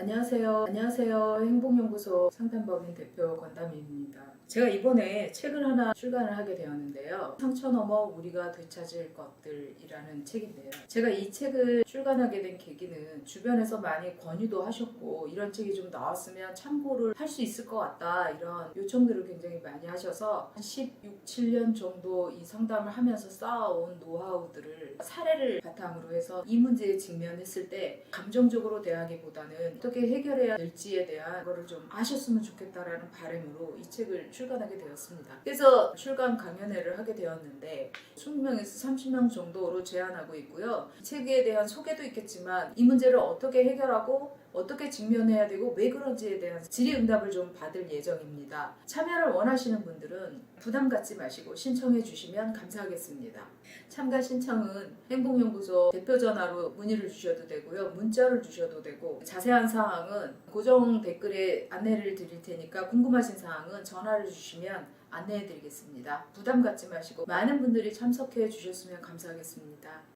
안녕하세요. 안녕하세요. 행복연구소 상담법인 대표 권담입니다. 제가 이번에 책을 하나 출간을 하게 되었는데요. 상처 넘어 우리가 되찾을 것들이라는 책인데요. 제가 이 책을 출간하게 된 계기는 주변에서 많이 권유도 하셨고 이런 책이 좀 나왔으면 참고를 할 수 있을 것 같다 이런 요청들을 굉장히 많이 하셔서 한 16, 7년 정도 이 상담을 하면서 쌓아온 노하우들을 사례를 바탕으로 해서 이 문제에 직면했을 때 감정적으로 대하기보다는 어떻게 해결해야 될지에 대한 거를 좀 아셨으면 좋겠다라는 바람으로 이 책을 출간하게 되었습니다. 그래서 출간 강연회를 하게 되었는데 20명에서 30명 정도로 제한하고 있고요. 이 책에 대한 소개도 있겠지만 이 문제를 어떻게 해결하고 어떻게 직면해야 되고 왜 그런지에 대한 질의응답을 좀 받을 예정입니다. 참여를 원하시는 분들은 부담 갖지 마시고 신청해 주시면 감사하겠습니다. 참가 신청은 행복연구소 대표 전화로 문의를 주셔도 되고요. 문자를 주셔도 되고 자세한 사항은 고정 댓글에 안내를 드릴 테니까 궁금하신 사항은 전화를 주시면 안내해 드리겠습니다. 부담 갖지 마시고 많은 분들이 참석해 주셨으면 감사하겠습니다.